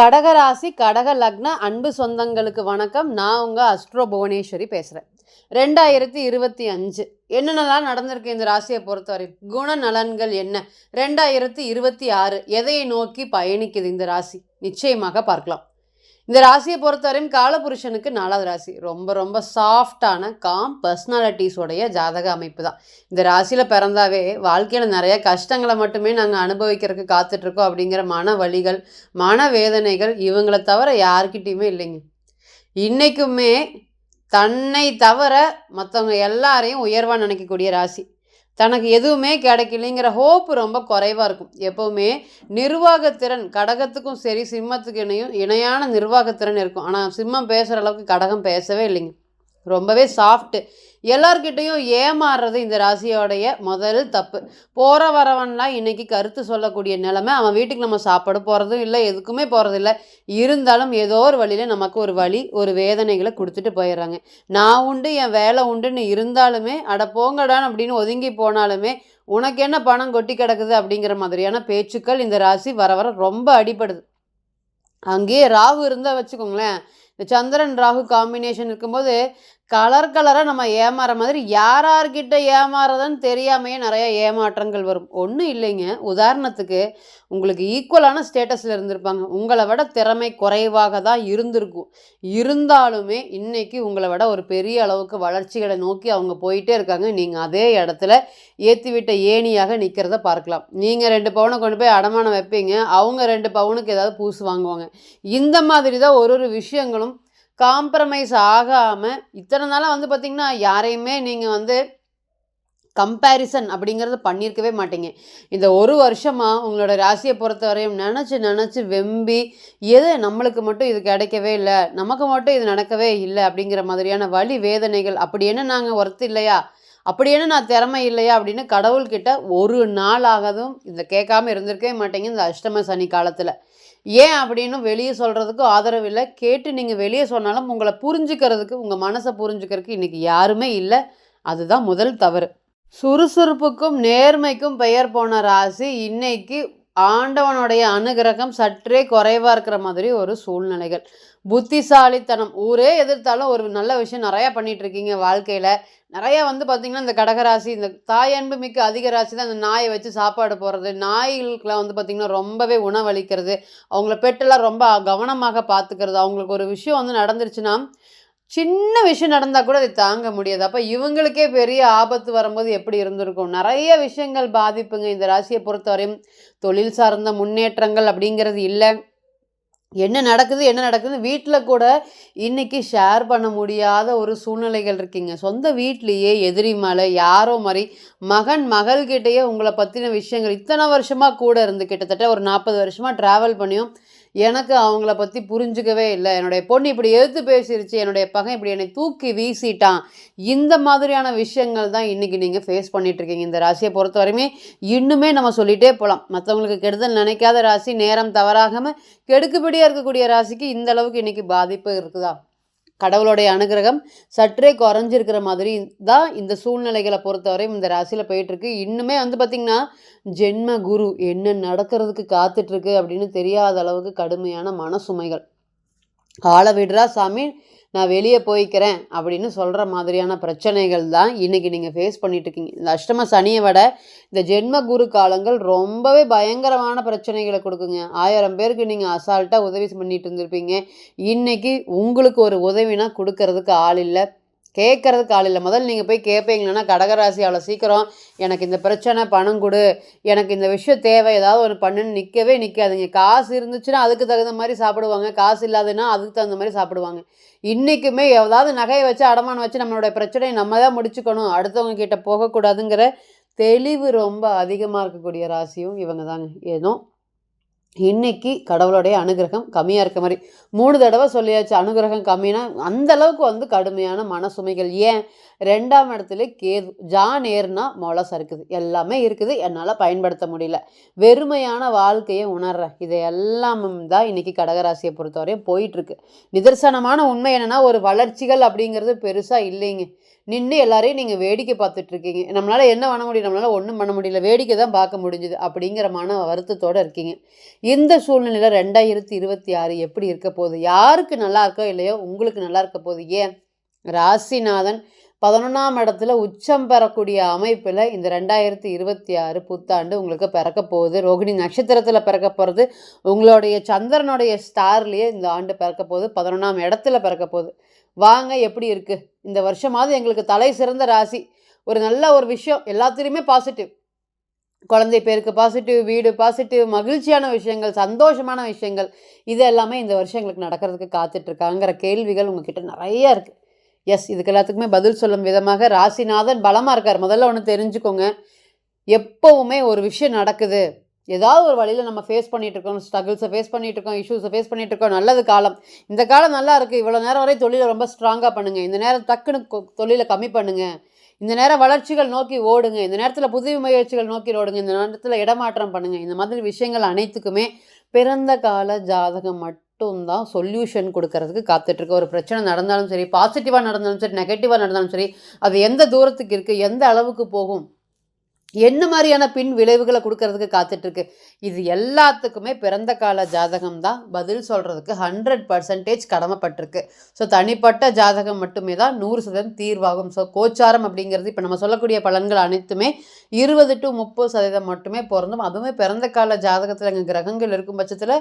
கடகராசி கடக லக்ன அன்பு சொந்தங்களுக்கு வணக்கம். நான் உங்கள் அஸ்ட்ரோ புவனேஸ்வரி பேசுகிறேன் ரெண்டாயிரத்தி இருபத்தி அஞ்சு. என்னென்னலாம் நடந்திருக்கு இந்த ராசியை பொறுத்தவரை? குணநலன்கள் என்ன? ரெண்டாயிரத்தி இருபத்தி ஆறு. எதையை நோக்கி பயணிக்குது இந்த ராசி? நிச்சயமாக பார்க்கலாம். இந்த ராசியை பொறுத்தவரையும் காலபுருஷனுக்கு நாலாவது ராசி. ரொம்ப ரொம்ப சாஃப்டான காம் பர்சனாலிட்டிஸோடைய ஜாதக அமைப்பு தான். இந்த ராசியில் பிறந்தாவே வாழ்க்கையில் நிறைய கஷ்டங்களை மட்டுமே நாங்கள் அனுபவிக்கிறதுக்கு காத்துட்ருக்கோம் அப்படிங்கிற மன வலிகள் மன வேதனைகள் இவங்களை தவிர யாருக்கிட்டேயுமே இல்லைங்க. இன்றைக்குமே தன்னை தவிர மற்றவங்க எல்லாரையும் உயர்வாக நினைக்கக்கூடிய ராசி. தனக்கு எதுவுமே கிடைக்கலைங்கிற ஹோப் ரொம்ப குறைவாக இருக்கும். எப்போவுமே நிர்வாகத்திறன் கடகத்துக்கும் சரி சிம்மத்துக்கு இணையும் இணையான நிர்வாகத்திறன் இருக்கும். ஆனால் சிம்மம் பேசுகிற அளவுக்கு கடகம் பேசவே இல்லைங்க. ரொம்பவே சாஃப்ட்டு எல்லார்கிட்டையும் ஏமாறுறது இந்த ராசியோடைய முதல் தப்பு. போகிற வரவன்லாம் இன்றைக்கி கருத்து சொல்லக்கூடிய நிலமை அவன் வீட்டுக்கு நம்ம சாப்பாடு போகிறதும் இல்லை எதுக்குமே போகிறதில்ல இருந்தாலும் ஏதோ ஒரு வழியில் நமக்கு ஒரு வழி ஒரு வேதனைகளை கொடுத்துட்டு போயிடுறாங்க. நான் உண்டு என் வேலை உண்டுன்னு இருந்தாலுமே அட போங்கடான் அப்படின்னு ஒதுங்கி போனாலுமே உனக்கு என்ன பணம் கொட்டி கிடக்குது அப்படிங்கிற மாதிரியான பேச்சுக்கள் இந்த ராசி வர வர ரொம்ப அடிபடுது. அங்கேயே ராகு இருந்தால் வச்சுக்கோங்களேன் இந்த சந்திரன் ராகு காம்பினேஷன் இருக்கும்போது கலர் கலராக நம்ம ஏமாற மாதிரி யார் யார்கிட்ட ஏமாறதுன்னு தெரியாமையே நிறையா ஏமாற்றங்கள் வரும். ஒன்றும் இல்லைங்க. உதாரணத்துக்கு உங்களுக்கு ஈக்குவலான ஸ்டேட்டஸில் இருந்திருப்பாங்க. உங்களை விட திறமை குறைவாக தான் இருந்திருக்கும். இருந்தாலுமே இன்றைக்கி உங்களை விட ஒரு பெரிய அளவுக்கு வளர்ச்சிகளை நோக்கி அவங்க போயிட்டே இருக்காங்க. நீங்கள் அதே இடத்துல ஏற்றி விட்ட ஏணியாக நிற்கிறத பார்க்கலாம். நீங்கள் ரெண்டு பவுனை கொண்டு போய் அடமானம் வைப்பீங்க. அவங்க ரெண்டு பவுனுக்கு ஏதாவது பூசு வாங்குவாங்க. இந்த மாதிரி தான் ஒரு ஒரு விஷயங்களும் காம்ப்ரமைஸ் ஆகாமல் இத்தனை நாளாக வந்து பார்த்திங்கன்னா யாரையுமே நீங்கள் வந்து கம்பேரிசன் அப்படிங்கிறத பண்ணியிருக்கவே மாட்டீங்க. இந்த ஒரு வருஷமாக உங்களோட ராசியை பொறுத்தவரையும் நினச்சி நினச்சி வெம்பி எது நம்மளுக்கு மட்டும் இது கிடைக்கவே இல்லை நமக்கு மட்டும் இது நடக்கவே இல்லை அப்படிங்கிற மாதிரியான வழி வேதனைகள் அப்படி என்ன நாங்கள் ஒர்த்து இல்லையா? அப்படி என்ன நான் திறமை இல்லையா? அப்படின்னு கடவுள்கிட்ட ஒரு நாளாகதும் இதை கேட்காம இருந்திருக்கவே மாட்டேங்க இந்த அஷ்டம சனி காலத்தில். ஏன் அப்படின்னு வெளியே சொல்கிறதுக்கும் ஆதரவு இல்லை. கேட்டு நீங்கள் வெளியே சொன்னாலும் உங்களை புரிஞ்சுக்கிறதுக்கு உங்கள் மனசை புரிஞ்சுக்கிறதுக்கு இன்றைக்கி யாருமே இல்லை. அதுதான் முதல் தவறு. சுறுசுறுப்புக்கும் நேர்மைக்கும் பெயர் போன ராசி இன்னைக்கு ஆண்டவனுடைய அனுகிரகம் சற்றே குறைவாக இருக்கிற மாதிரி ஒரு சூழ்நிலைகள். புத்திசாலித்தனம். ஊரே எதிர்த்தாலும் ஒரு நல்ல விஷயம் நிறையா பண்ணிகிட்ருக்கீங்க இருக்கீங்க வாழ்க்கையில். நிறையா வந்து பார்த்திங்கன்னா இந்த கடகராசி இந்த தாயன்பு மிக்க அதிக ராசி தான் இந்த நாயை வச்சு சாப்பாடு போடுறது. நாய்களுக்கெலாம் வந்து பார்த்திங்கன்னா ரொம்பவே உணவளிக்கிறது. அவங்கள பெட்டெல்லாம் ரொம்ப கவனமாக பார்த்துக்கிறது அவங்களுக்கு ஒரு விஷயம் வந்து நடந்துருச்சுன்னா சின்ன விஷயம் நடந்தால் கூட அதை தாங்க முடியாது. அப்போ இவங்களுக்கே பெரிய ஆபத்து வரும்போது எப்படி இருந்திருக்கும்? நிறைய விஷயங்கள் பாதிப்புங்க. இந்த ராசியை பொறுத்தவரையும் தொழில் சார்ந்த முன்னேற்றங்கள் அப்படிங்கிறது இல்லை. என்ன நடக்குது என்ன நடக்குது வீட்டில் கூட இன்னைக்கு ஷேர் பண்ண முடியாத ஒரு சூழ்நிலைகள் இருக்கீங்க. சொந்த வீட்லேயே எதிரி மலை யாரோ மாதிரி மகன் மகள்கிட்டயே உங்களை பற்றின விஷயங்கள். இத்தனை வருஷமாக கூட இருந்து கிட்டத்தட்ட ஒரு நாற்பது வருஷமாக ட்ராவல் பண்ணியும் எனக்கு அவங்கள பற்றி புரிஞ்சுக்கவே இல்லை. என்னுடைய பொண்ணு இப்படி எடுத்து பேசிருச்சு என்னுடைய பகை இப்படி என்னை தூக்கி வீசிட்டான். இந்த மாதிரியான விஷயங்கள் தான் இன்றைக்கி நீங்கள் ஃபேஸ் பண்ணிகிட்ருக்கீங்க இந்த ராசியை பொறுத்த வரையுமே இன்னுமே நம்ம சொல்லிகிட்டே போகலாம் மற்றவங்களுக்கு கெடுதல் நினைக்காத ராசி நேரம் தவறாகாமல் கெடுக்குபடியாக இருக்கக்கூடிய ராசிக்கு இந்த அளவுக்கு இன்றைக்கி பாதிப்பு இருக்குதா? கடவுளுடைய அனுகிரகம் சற்றே குறைஞ்சிருக்கிற மாதிரி தான் இந்த சூழ்நிலைகளை பொறுத்தவரையும் இந்த ராசியில் போயிட்டுருக்கு. இன்னுமே வந்து பார்த்திங்கன்னா ஜென்ம குரு என்ன நடக்கிறதுக்கு காத்துட்ருக்கு அப்படின்னு தெரியாத அளவுக்கு கடுமையான மனசுமைகள். ஆள விடுறா சாமி நான் வெளியே போய்க்கிறேன் அப்படின்னு சொல்கிற மாதிரியான பிரச்சனைகள் தான் இன்றைக்கி நீங்கள் ஃபேஸ் பண்ணிகிட்ருக்கீங்க இந்த அஷ்டம சனியை விட இந்த ஜென்ம குரு காலங்கள் ரொம்பவே பயங்கரமான பிரச்சனைகளை கொடுக்குங்க. ஆயிரம் பேருக்கு நீங்கள் அசால்ட்டாக உதவி பண்ணிட்டு இருந்திருப்பீங்க. இன்றைக்கி உங்களுக்கு ஒரு உதவினா கொடுக்கறதுக்கு ஆள் இல்லை. கேட்குறதுக்கு ஆள் இல்லை. முதல்ல நீங்கள் போய் கேட்பீங்களன்னா கடகராசி அவ்வளோ சீக்கிரம் எனக்கு இந்த பிரச்சனை பணம் கொடு எனக்கு இந்த விஷயம் தேவை ஏதாவது ஒன்று பண்ணுன்னு நிற்கவே நிற்காதுங்க காசு இருந்துச்சுன்னா அதுக்கு தகுந்த மாதிரி சாப்பிடுவாங்க. காசு இல்லாதுன்னா அதுக்கு தகுந்த மாதிரி சாப்பிடுவாங்க. இன்றைக்குமே ஏதாவது நகையை வச்சு அடமானம் வச்சு நம்மளுடைய பிரச்சனையை நம்ம தான் முடிச்சுக்கணும். அடுத்தவங்க கிட்டே போகக்கூடாதுங்கிற தெளிவு ரொம்ப அதிகமாக இருக்கக்கூடிய ராசியும் இவங்க தாங்க. ஏதோ இன்னைக்கு கடவுளுடைய அனுகிரகம் கம்மியாக இருக்க மாதிரி. மூணு தடவை சொல்லியாச்சு அனுகிரகம் கம்மினா அந்த அளவுக்கு வந்து கடுமையான மனசுமைகள். ஏன்? ரெண்டாம் இடத்துல கேது ஜான் ஏறுனா மொளை சறுக்குது. எல்லாமே இருக்குது. என்னால் பயன்படுத்த முடியல. வெறுமையான வாழ்க்கையை உணர்றேன். இது எல்லாமும் தான் இன்னைக்கு கடகராசியை பொறுத்தவரையும் போயிட்டுருக்கு. நிதர்சனமான உண்மை என்னென்னா ஒரு வளர்ச்சிகள் அப்படிங்கிறது பெருசாக இல்லைங்க. நின்று எல்லாரையும் நீங்கள் வேடிக்கை பார்த்துட்டு இருக்கீங்க. நம்மளால் என்ன பண்ண முடியும்? நம்மளால் ஒன்றும் பண்ண முடியல. வேடிக்கை தான் பார்க்க முடிஞ்சுது அப்படிங்கிற மன வருத்தத்தோடு இருக்கீங்க. இந்த சூழ்நிலையில் ரெண்டாயிரத்தி இருபத்தி ஆறு எப்படி இருக்க போகுது? யாருக்கு நல்லா இருக்கோ இல்லையோ உங்களுக்கு நல்லா இருக்க போகுது. ஏன்? ராசிநாதன் பதினொன்றாம் இடத்துல உச்சம் பெறக்கூடிய அமைப்பில் இந்த ரெண்டாயிரத்தி இருபத்தி ஆறு புத்தாண்டு உங்களுக்கு பிறக்க போகுது. ரோகிணி நட்சத்திரத்தில் பிறக்க போகிறது உங்களுடைய சந்திரனுடைய ஸ்டார்லேயே இந்த ஆண்டு பிறக்க போகுது. பதினொன்றாம் இடத்துல பிறக்க போகுது. வாங்க எப்படி இருக்குது இந்த வருஷமாவது எங்களுக்கு தலை சிறந்த ராசி. ஒரு நல்ல ஒரு விஷயம். எல்லாத்துலேயுமே பாசிட்டிவ் குழந்தை பேருக்கு பாசிட்டிவ் வீடு பாசிட்டிவ் மகிழ்ச்சியான விஷயங்கள் சந்தோஷமான விஷயங்கள். இது எல்லாமே இந்த வருஷம் எங்களுக்கு நடக்கிறதுக்கு காத்துட்ருக்காங்கிற கேள்விகள் உங்ககிட்ட நிறைய இருக்குது எஸ் இதுக்கு எல்லாத்துக்குமே பதில் சொல்லும் விதமாக ராசிநாதன் பலமாக இருக்கார். முதல்ல ஒன்று தெரிஞ்சுக்கோங்க. எப்போவுமே ஒரு விஷயம் நடக்குது. ஏதாவது ஒரு வழியில் நம்ம ஃபேஸ் பண்ணிகிட்ருக்கோம் இருக்கோம். ஸ்ட்ரகிள்ஸை ஃபேஸ் பண்ணிகிட்ருக்கோம் இருக்கோம். இஷ்யூஸை ஃபேஸ் பண்ணிகிட்ருக்கோம் இருக்கோம். நல்லது காலம். இந்த காலம் நல்லா இருக்குது இவ்வளோ நேரம் வரை தொழிலை ரொம்ப ஸ்ட்ராங்காக பண்ணுங்கள் இந்த நேரம் டக்குன்னு கொ- தொழிலை கம்மி பண்ணுங்கள் இந்த நேரம் வளர்ச்சிகள் நோக்கி ஓடுங்க. இந்த நேரத்தில் புதிய முயற்சிகள் நோக்கி ஓடுங்க. இந்த நேரத்தில் இடமாற்றம் பண்ணுங்கள் இந்த மாதிரி விஷயங்கள் அனைத்துக்குமே பிறந்த கால ஜாதகம் மட்டும் மட்டும்தான் சொல்யூஷன் கொடுக்கறதுக்கு காத்துட்ருக்கு. ஒரு பிரச்சனை நடந்தாலும் சரி பாசிட்டிவாக நடந்தாலும் சரி நெகட்டிவாக நடந்தாலும் சரி அது எந்த தூரத்துக்கு இருக்குது எந்த அளவுக்கு போகும் என்ன மாதிரியான பின் விளைவுகளை கொடுக்கறதுக்கு காத்துட்ருக்கு? இது எல்லாத்துக்குமே பிறந்த கால ஜாதகம் தான். பதில் சொல்கிறதுக்கு ஹண்ட்ரட் பர்சன்டேஜ் கடமைப்பட்டிருக்கு. ஸோ தனிப்பட்ட ஜாதகம் மட்டுமே தான் நூறு சதவீதம் தீர்வாகும். ஸோ கோச்சாரம் அப்படிங்கிறது இப்போ நம்ம சொல்லக்கூடிய பலன்கள் அனைத்துமே இருபது டு முப்பது சதவீதம் மட்டுமே பிறந்தும் அதுவுமே பிறந்த கால ஜாதகத்தில் எங்கள் கிரகங்கள் இருக்கும் பட்சத்தில்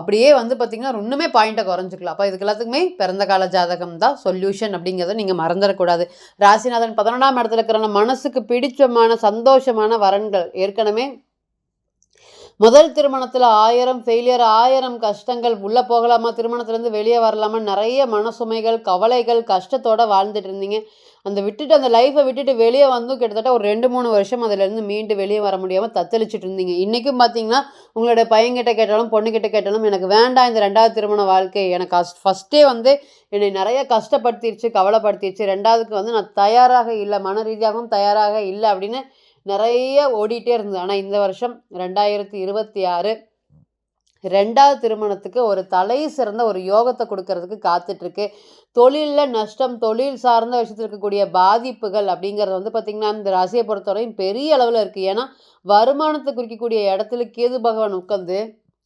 அப்படியே வந்து பார்த்திங்கன்னா இன்னுமே பாயிண்ட்டை குறைஞ்சிக்கலாம். அப்போ இதுக்கு எல்லாத்துக்குமே பிறந்த கால ஜாதகம் தான் சொல்யூஷன் அப்படிங்கிறத நீங்கள் மறந்துடக்கூடாது. ராசிநாதன் பதினொன்றாம் இடத்துல இருக்கிற மனசுக்கு பிடிச்சமான விசேஷமான வரன்கள். ஏற்கனவே முதல் திருமணத்தில் ஆயிரம் ஃபெயிலியர் ஆயிரம் கஷ்டங்கள். உள்ளே போகலாமா? திருமணத்துலேருந்து வெளியே வரலாமா? நிறைய மனசுமைகள் கவலைகள் கஷ்டத்தோடு வாழ்ந்துட்டு இருந்தீங்க. அந்த விட்டுட்டு அந்த லைஃப்பை விட்டுட்டு வெளியே வந்தும் கிட்டத்தட்ட ஒரு ரெண்டு மூணு வருஷம் அதிலேருந்து மீண்டு வெளியே வர முடியாமல் தத்தளிச்சுட்டு இருந்தீங்க. இன்றைக்கும் பார்த்தீங்கன்னா உங்களுடைய பையன்கிட்ட கேட்டாலும் பொண்ணுக்கிட்ட கேட்டாலும் எனக்கு வேண்டாம் இந்த ரெண்டாவது திருமண வாழ்க்கை. எனக்கு அஸ் ஃபஸ்ட்டே வந்து என்னை நிறைய கஷ்டப்படுத்திடுச்சு கவலைப்படுத்திடுச்சு ரெண்டாவதுக்கு வந்து நான் தயாராக இல்லை மன ரீதியாகவும் தயாராக இல்லை அப்படின்னு நிறைய ஓடிட்டே இருந்தது. ஆனால் இந்த வருஷம் ரெண்டாயிரத்தி இருபத்தி ஆறு ரெண்டாவது திருமணத்துக்கு ஒரு தலை சிறந்த ஒரு யோகத்தை கொடுக்கறதுக்கு காத்துட்ருக்கு. தொழிலில் நஷ்டம் தொழில் சார்ந்த விஷயத்தில் இருக்கக்கூடிய பாதிப்புகள் அப்படிங்கிறது வந்து பார்த்திங்கன்னா இந்த ராசியை பொறுத்தவரையும் பெரிய அளவில் இருக்குது ஏன்னா வருமானத்தை குறிக்கக்கூடிய இடத்துல கேது பகவான் உட்காந்து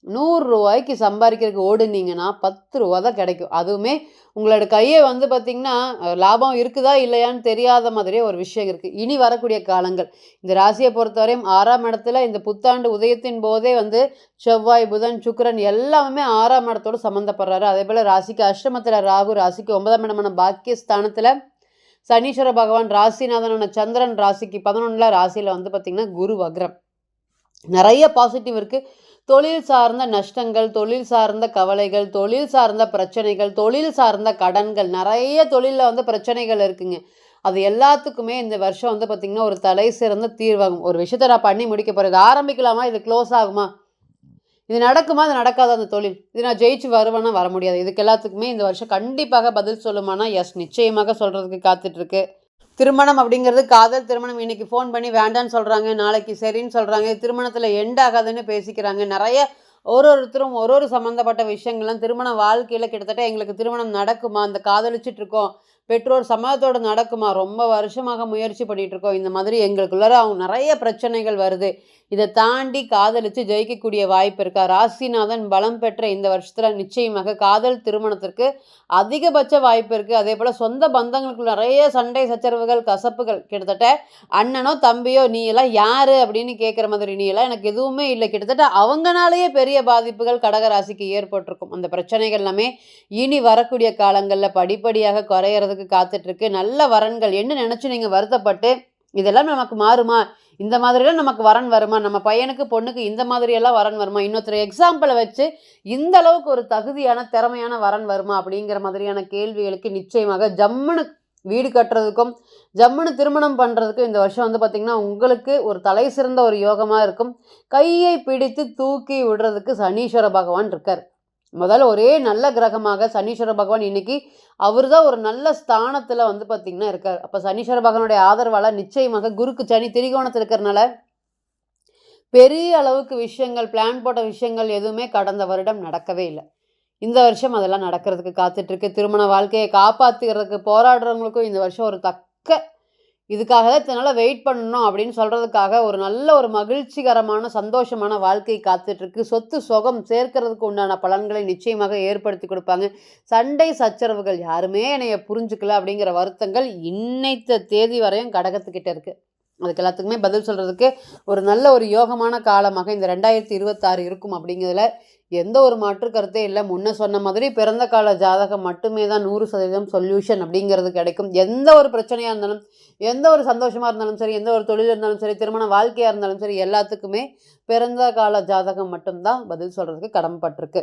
நூறு ரூபாய்க்கு சம்பாதிக்கிறதுக்கு ஓடுனீங்கன்னா பத்து ரூபா தான் கிடைக்கும். அதுவுமே உங்களோட கையை வந்து பார்த்திங்கன்னா லாபம் இருக்குதா இல்லையான்னு தெரியாத மாதிரியே ஒரு விஷயம் இருக்குது இனி வரக்கூடிய காலங்கள். இந்த ராசியை பொறுத்தவரையும் ஆறாம் இடத்துல இந்த புத்தாண்டு உதயத்தின் போதே வந்து செவ்வாய் புதன் சுக்கரன் எல்லாமே ஆறாம் இடத்தோடு சம்மந்தப்படுறாரு அதே போல் ராசிக்கு அஷ்டமத்தில் ராகு ராசிக்கு ஒன்பதாம் இடமான பாக்கியஸ்தானத்தில் சனீஸ்வர பகவான் ராசிநாதனான சந்திரன் ராசிக்கு பதினொன்றில் ராசியில் வந்து பார்த்திங்கன்னா குரு வக்ரம். நிறைய பாசிட்டிவ் இருக்குது தொழில் சார்ந்த நஷ்டங்கள் தொழில் சார்ந்த கவலைகள் தொழில் சார்ந்த பிரச்சனைகள் தொழில் சார்ந்த கடன்கள் நிறைய தொழிலில் வந்து பிரச்சனைகள் இருக்குங்க. அது எல்லாத்துக்குமே இந்த வருஷம் வந்து பார்த்திங்கன்னா ஒரு தலை சிறந்த தீர்வாகும். ஒரு விஷயத்தை நான் பண்ணி முடிக்க போகிறேன் இது ஆரம்பிக்கலாமா? இது க்ளோஸ் ஆகுமா? இது நடக்குமா? இது நடக்காத அந்த தொழில்? இது நான் ஜெயிச்சு வருவேன்னா வர முடியாது. இதுக்கு எல்லாத்துக்குமே இந்த வருஷம் கண்டிப்பாக பதில் சொல்லுமானா? எஸ் நிச்சயமாக சொல்கிறதுக்கு காத்துட்ருக்கு திருமணம் அப்படிங்கிறது காதல் திருமணம். இன்றைக்கி ஃபோன் பண்ணி வேண்டான்னு சொல்கிறாங்க நாளைக்கு சரின்னு சொல்கிறாங்க திருமணத்தில் எண்ட் ஆகாதுன்னு பேசிக்கிறாங்க. நிறைய ஒரு ஒருத்தரும் ஒரு ஒரு சம்மந்தப்பட்ட விஷயங்கள்லாம் திருமண வாழ்க்கையில் கிட்டத்தட்ட எங்களுக்கு திருமணம் நடக்குமா? அந்த காதலிச்சுட்டு இருக்கோம். பெற்றோர் சம்மதத்தோடு நடக்குமா? ரொம்ப வருஷமாக முயற்சி பண்ணிகிட்ருக்கோம் இருக்கோம். இந்த மாதிரி எங்களுக்குள்ளார அவங்க நிறைய பிரச்சனைகள் வருது. இதை தாண்டி காதலிச்சு ஜெயிக்கக்கூடிய வாய்ப்பு இருக்கா? ராசிநாதன் பலம் பெற்ற இந்த வருஷத்தில் நிச்சயமாக காதல் திருமணத்திற்கு அதிகபட்ச வாய்ப்பு இருக்குது அதே போல் சொந்த பந்தங்களுக்குள்ள நிறைய சண்டை சச்சரவுகள் கசப்புகள். கிட்டத்தட்ட அண்ணனோ தம்பியோ நீ எல்லாம் யாரு அப்படின்னு கேட்குற மாதிரி நீ எல்லாம் எனக்கு எதுவுமே இல்லை. கிட்டத்தட்ட அவங்கனாலேயே பெரிய பாதிப்புகள் கடகராசிக்கு ஏற்பட்டிருக்கும். அந்த பிரச்சனைகள் எல்லாமே இனி வரக்கூடிய காலங்களில் படிப்படியாக குறையிறதுக்கு காத்துட்ருக்கு நல்ல வரன்கள். என்ன நினச்சி நீங்கள் வருத்தப்பட்டு இதெல்லாம் நமக்கு மாறுமா? இந்த மாதிரிலாம் நமக்கு வரன் வருமா? நம்ம பையனுக்கு பொண்ணுக்கு இந்த மாதிரியெல்லாம் வரன் வருமா? இன்னொருத்தர் எக்ஸாம்பிளை வச்சு இந்த அளவுக்கு ஒரு தகுதியான திறமையான வரன் வருமா? அப்படிங்கிற மாதிரியான கேள்விகளுக்கு நிச்சயமாக ஜம்முன்னு வீடு கட்டுறதுக்கும் ஜம்முன்னு திருமணம் பண்ணுறதுக்கும் இந்த வருஷம் வந்து பார்த்திங்கன்னா உங்களுக்கு ஒரு தலை சிறந்த ஒரு யோகமாக இருக்கும். கையை பிடித்து தூக்கி விடுறதுக்கு சனீஸ்வர பகவான் இருக்கார். முதல்ல ஒரே நல்ல கிரகமாக சனீஸ்வர பகவான் இன்னைக்கு அவர் தான் ஒரு நல்ல ஸ்தானத்தில் வந்து பார்த்திங்கன்னா இருக்கார். அப்போ சனீஸ்வர பகவானுடைய ஆதரவால் நிச்சயமாக குருக்கு சனி திரிகோணத்தில் இருக்கிறனால பெரிய அளவுக்கு விஷயங்கள் பிளான் போட்ட விஷயங்கள் எதுவுமே கடந்த வருடம் நடக்கவே இல்லை. இந்த வருஷம் அதெல்லாம் நடக்கிறதுக்கு காத்துட்ருக்கு திருமண வாழ்க்கையை காப்பாற்றுகிறதுக்கு போராடுறவங்களுக்கும் இந்த வருஷம் ஒரு தக்க இதுக்காக தான் இத்தனை வெயிட் பண்ணணும் அப்படின்னு சொல்கிறதுக்காக ஒரு நல்ல ஒரு மகிழ்ச்சிகரமான சந்தோஷமான வாழ்க்கை காத்துட்ருக்கு. சொத்து சுகம் சேர்க்கறதுக்கு உண்டான பலன்களை நிச்சயமாக ஏற்படுத்தி கொடுப்பாங்க. சண்டை சச்சரவுகள் யாருமே என்னைய புரிஞ்சுக்கல அப்படிங்கிற வருத்தங்கள் இன்னைத்த தேதி வரையும் கடகத்துக்கிட்ட இருக்குது அதுக்கு எல்லாத்துக்குமே பதில் சொல்கிறதுக்கு ஒரு நல்ல ஒரு யோகமான காலமாக இந்த ரெண்டாயிரத்தி இருபத்தாறு இருக்கும் அப்படிங்கிறதுல எந்த ஒரு மாற்று கருத்தே இல்லை. முன்ன சொன்ன மாதிரி பிறந்த கால ஜாதகம் மட்டுமே தான் நூறு சதவீதம் சொல்யூஷன் அப்படிங்கிறது கிடைக்கும். எந்த ஒரு பிரச்சனையாக இருந்தாலும் எந்த ஒரு சந்தோஷமாக இருந்தாலும் சரி எந்த ஒரு தொழில் இருந்தாலும் சரி திருமண வாழ்க்கையாக இருந்தாலும் சரி எல்லாத்துக்குமே பிறந்த கால ஜாதகம் மட்டும்தான் பதில் சொல்கிறதுக்கு கடமைப்பட்டிருக்கு.